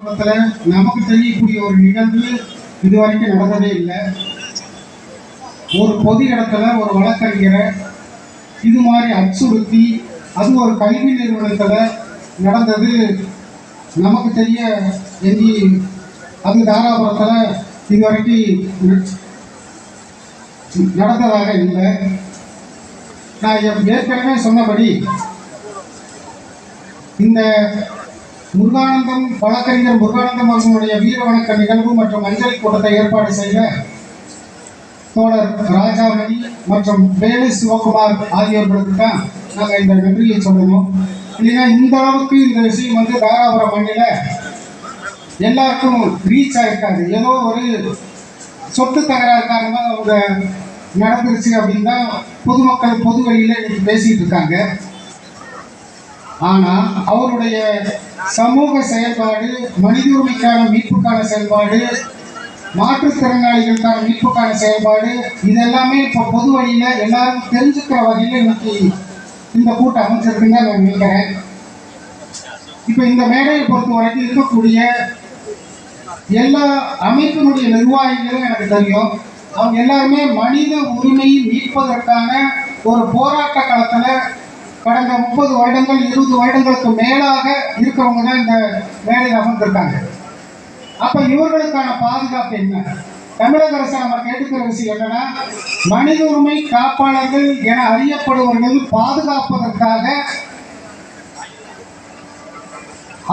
நமக்கு தெரியக்கூடிய ஒரு நிகழ்வு இதுவரைக்கும் நடந்ததே இல்லை. ஒரு பொது இடத்துல ஒரு வழக்கறிஞரை இது மாதிரி அச்சுறுத்தி அது ஒரு கல்வி நிறுவனத்தில் நடந்தது நமக்கு தெரிய எங்கி அது தாராபுரத்தில் இதுவரைக்கும் நடந்ததாக இல்லை. நான் ஏற்கனவே சொன்னபடி இந்த முருகானந்தம் வழக்கறிஞர் முருகானந்தம் அவர்களுடைய வீர வணக்க நிகழ்வு மற்றும் அஞ்சலி கூட்டத்தை ஏற்பாடு செய்த தோழர் ராஜாமணி மற்றும் வேலு சிவகுமார் ஆகியோர்களுக்கு தான் நாங்கள் இந்த நன்றியை சொல்லணும் இல்லைன்னா இந்த அளவுக்கு இந்த விஷயம் வந்து தாராபுரம் மண்ணில் எல்லாருக்கும் ரீச் ஆயிருக்காது. ஏதோ ஒரு சொத்து தகராறு காரணமாக அவங்க நடந்துருச்சு அப்படின்னு தான் பொதுமக்கள் பொது வழியில் இன்னைக்கு பேசிகிட்டு இருக்காங்க. ஆனா அவருடைய சமூக செயல்பாடு மனித உரிமைக்கான மீட்புக்கான செயல்பாடு மாற்றுத்திறனாளிகளுக்கான மீட்புக்கான செயல்பாடு இதெல்லாமே இப்போ பொது வழியில் எல்லாரும் தெரிஞ்சுக்கிற வகையில் இன்னைக்கு இந்த கூட்டம் அமைச்சிருக்குன்னு நான் நினைக்கிறேன். இப்போ இந்த மேடையை பொறுத்த வரைக்கும் இருக்கக்கூடிய எல்லா அமைப்பினுடைய நிர்வாகிகளும் எனக்கு தெரியும். அவங்க எல்லாருமே மனித உரிமையை மீட்பதற்கான ஒரு போராட்ட களத்தில் கடந்த முப்பது வருடங்கள் இருபது வருடங்களுக்கு மேலாக இருக்கிறவங்க தான் இந்த வேலையில் அமர்ந்திருக்காங்க. அப்ப இவர்களுக்கான பாதுகாப்பு என்ன? தமிழக அரசு நம்ம கேட்டுக்கிற விஷயம் என்னன்னா மனித உரிமை காப்பாளர்கள் என அறியப்படுபவர்கள் பாதுகாப்பதற்காக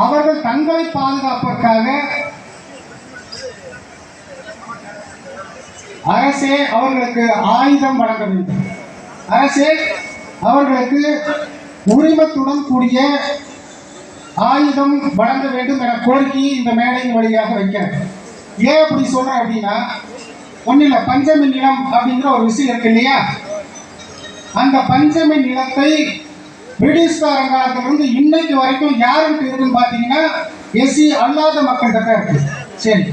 அவர்கள் தங்களை பாதுகாப்பதற்காக அரசே அவர்களுக்கு ஆயுதம் வழங்க வேண்டும். அரசே அவர்களுக்கு உரிமத்துடன் கூடிய ஆயுதம் வழங்க வேண்டும் என கோரிக்கையை இந்த மேடையின் வழியாக வைக்கிறேன் ஏன் அப்படி சொல்றேன் அப்படின்னா ஒன்றும் இல்லை பஞ்சமி நிலம் அப்படிங்கிற ஒரு விஷயம் இருக்கு இல்லையா? அந்த பஞ்சமி நிலத்தை பிரிட்டிஷ்காரன் காலத்திலிருந்து இன்னைக்கு வரைக்கும் யாருக்கிட்ட இருக்குன்னு பார்த்தீங்கன்னா எஸ்சி அல்லாத மக்கள்கிட்ட தான் இருக்கு. சரி.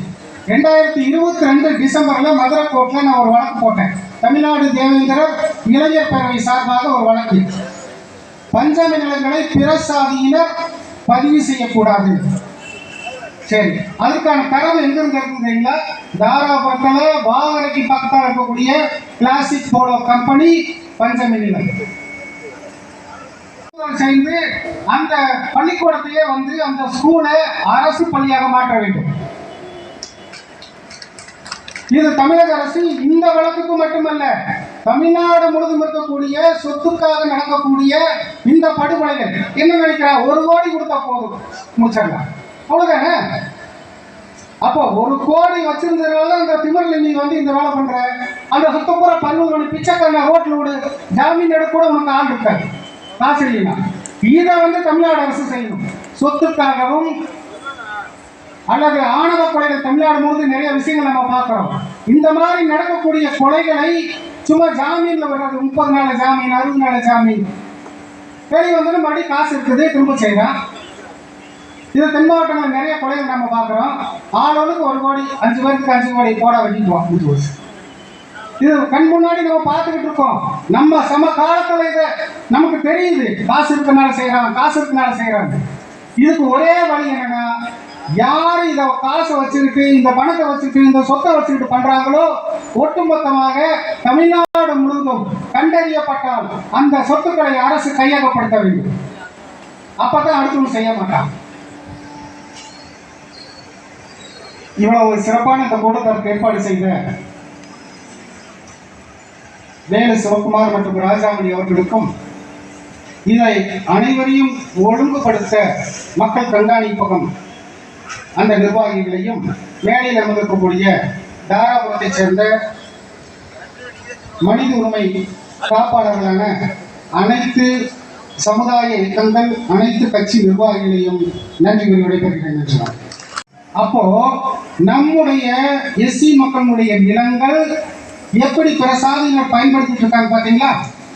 ரெண்டாயிரத்தி இருபத்தி ரெண்டு டிசம்பர்ல மதுரை கோர்ட்ல நான் ஒரு வழக்கு போட்டேன். தமிழ்நாடு தேவேந்திர இளைஞர் பேரவை சார்பாக ஒரு வழக்கு. பஞ்சமி நிலங்களை பிற சாதியினர் பதிவு செய்யக்கூடாது. சரி அதுக்கான தரவு எங்க இருந்து இருக்குதுங்களா தாராபுரத்தில் வாகரைக்கு பக்கத்தில் இருக்கக்கூடிய கிளாசிக் போலோ கம்பெனி பஞ்சமி நிலம். சேர்ந்து அந்த பள்ளிக்கூடத்தையே வந்து அந்த ஸ்கூலை அரசு பள்ளியாக மாற்ற வேண்டும். இது தமிழக அரசு இந்த வழக்குக்கு மட்டுமல்ல தமிழ்நாடு முழுதும் இருக்கக்கூடிய சொத்துக்காக நடக்கக்கூடிய இந்த படுகொலைகள். என்ன நினைக்கிறா ஒரு கோடி கொடுத்தா போதும். முடிச்சிடலாம். அவ்வளவுதானே? அப்போ ஒரு கோடி வச்சிருந்ததுனால அந்த திமிரில் நீ வந்து இந்த வேலை பண்ற. அந்த சுத்தப்புற பன்னூறு மணி பிச்சைக்காரன ரோட்ல விடு. ஜாமீன் எடுக்க கூட உனக்கு ஆள் இருக்காது. காசு இல்லைன்னா. இதை வந்து தமிழ்நாடு அரசு செய்யணும். சொத்துக்காகவும் அல்லது ஆணவ கொலைகள் தமிழ்நாடு முழுவதும் நிறைய விஷயங்கள் நம்ம பார்க்கிறோம். இந்த மாதிரி நடக்கக்கூடிய கொலைகளை சும்மா ஜாமீன்ல வர்றது முப்பது நாள் ஜாமீன் அறுபது நாள் ஜாமீன். வெளியே வந்து மறுபடியும் காசு இருக்குது திரும்ப செய்யலாம். இது தென் மாவட்டங்கள் நிறைய கொலைகள் நம்ம பார்க்குறோம். ஆளுக்கு ஒரு கோடி அஞ்சு பேருக்கு அஞ்சு கோடி போட வெட்டிக்குவோம் முடிஞ்சு வருஷம் இது கண் முன்னாடி நம்ம பார்த்துக்கிட்டு இருக்கோம். நம்ம சம காலத்தில் இதை நமக்கு தெரியுது. காசு இருக்கனால செய்கிறாங்க காசு இருக்கனால செய்கிறாங்க இதுக்கு ஒரே வழி என்னன்னா யார் இதை காசை வச்சுக்கிட்டு இந்த பணத்தை வச்சுக்கிட்டு இந்த சொத்தை வச்சுக்கிட்டு பண்றாங்களோ ஒட்டுமொத்தமாக தமிழ்நாடு முழுவதும் கண்டறியப்பட்டால் அந்த சொத்துக்களை அரசு கையகப்படுத்த வேண்டும். அப்பதான் அடுத்தவங்க செய்ய மாட்டாங்க இவ்வளவு ஒரு சிறப்பான இந்த கூட்டத்திற்கு ஏற்பாடு செய்த வேலு சிவகுமார் மற்றும் ராஜாமணி அவர்களுக்கும் இதை அனைவரையும் ஒழுங்குபடுத்த மக்கள் கண்காணிப்பகம் அந்த நிர்வாகிகளையும் மேடையில் அமர்ந்திருக்கக்கூடிய தாராபுரத்தை சேர்ந்த மனித உரிமை காப்பாளர்களான அனைத்து சமுதாய இயக்கங்கள் அனைத்து கட்சி நிர்வாகிகளையும் நன்றி கூறி விடைபெறுகிறேன் அப்போ நம்முடைய எஸ்சி மக்களுடைய நிலங்கள் எப்படி பிற சாதியினர் பயன்படுத்திட்டு இருக்காங்க பாத்தீங்களா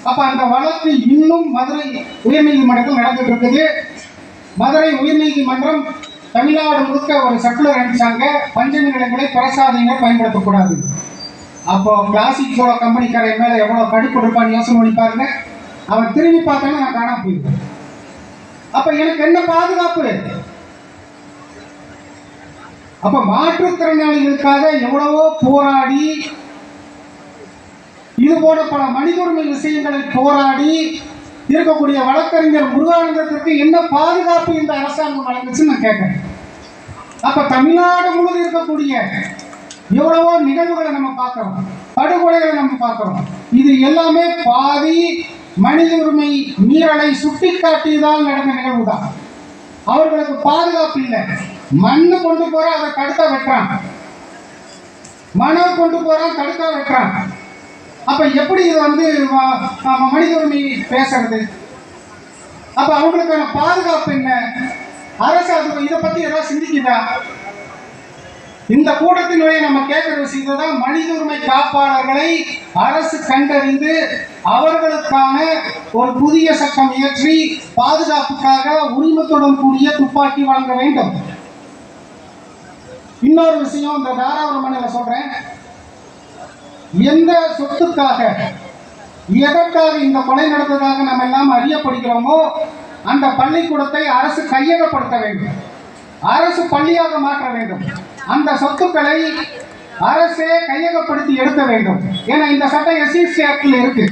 அப்ப அந்த வழக்கு இன்னும் மதுரை உயர்நீதிமன்றத்தில் நடந்துட்டு இருக்குது. மதுரை உயர்நீதிமன்றம் தமிழ்நாடு முழுக்க ஒரு சர்க்குலர் அனுப்பிச்சாங்க பஞ்சமி நிலங்களை பிரசாதங்கள் பயன்படுத்தக்கூடாது. அப்போ கிளாசிக் சோழ கம்பெனிக்காரன் மேல எவ்வளவு கடுப்பு இருப்பான்னு யோசனை பண்ணி பாருங்க. அவன் திரும்பி பார்த்தாலும் நான் காணாம போயிருக்கேன் அப்ப எனக்கு என்ன பாதுகாப்பு? அப்ப மாற்றுத்திறனாளிகளுக்காக எவ்வளவோ போராடி இது போல பல மனித உரிமை விஷயங்களை போராடி இருக்கக்கூடிய வழக்கறிஞர் முருகானந்தத்திற்கு என்ன பாதுகாப்பு இந்த அரசாங்கம் வழங்குச்சுன்னு நான் கேட்கிறேன். அப்ப தமிழ்நாடு முழுவதும் இருக்கக்கூடிய எவ்வளவோ நிகழ்வுகளை நம்ம பார்க்கிறோம். படுகொலைகளை நம்ம பார்க்கிறோம். இது எல்லாமே பாதி மனித உரிமை மீறலை சுட்டிக்காட்டியதால் நடந்த நிகழ்வு தான் அவர்களுக்கு பாதுகாப்பு இல்லை. மண்ணு கொண்டு போற அதை தடுக்க வெட்டுறான். மனம் கொண்டு போறான் தடுக்க வெட்டுறான். அப்ப எப்படி இது வந்து மனித உரிமை பேசுறது? அப்ப அவங்களுக்கான பாதுகாப்பு என்ன? அரசு அது இதை பத்தி ஏதாவது சிந்திக்குதா இந்த கூட்டத்தினுடைய நம்ம கேட்கிற விஷயத்தை தான் மனித உரிமை காப்பாளர்களை அரசு கண்டறிந்து அவர்களுக்கான ஒரு புதிய சட்டம் இயற்றி பாதுகாப்புக்காக உரிமத்துடன் கூடிய துப்பாக்கி வழங்க வேண்டும். இன்னொரு விஷயம் இந்த தாராபுரம் சொல்றேன். எந்த சொத்துக்காக எதற்காக இந்த கொலை நடந்ததாக நம்ம எல்லாம் அறியப்படுகிறோமோ அந்த பள்ளிக்கூடத்தை அரசு கையகப்படுத்த வேண்டும். அரசு பள்ளியாக மாற்ற வேண்டும். அந்த சொத்துக்களை அரசே கையகப்படுத்தி எடுக்க வேண்டும். ஏன்னா இந்த சட்டம் எஸ்சிஎஸ்டி ஆக்டில் இருக்கு.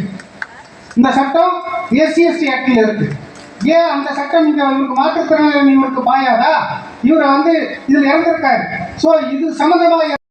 இந்த சட்டம் எஸ்சிஎஸ்டி ஆக்டில் இருக்கு. ஏன் அந்த சட்டம் இங்க இவருக்கு மாற்றுத்திறனாளி இவருக்கு பாயாதா? இவரை வந்து இதில் இறந்திருக்காரு. ஸோ இது சம்மந்தமாக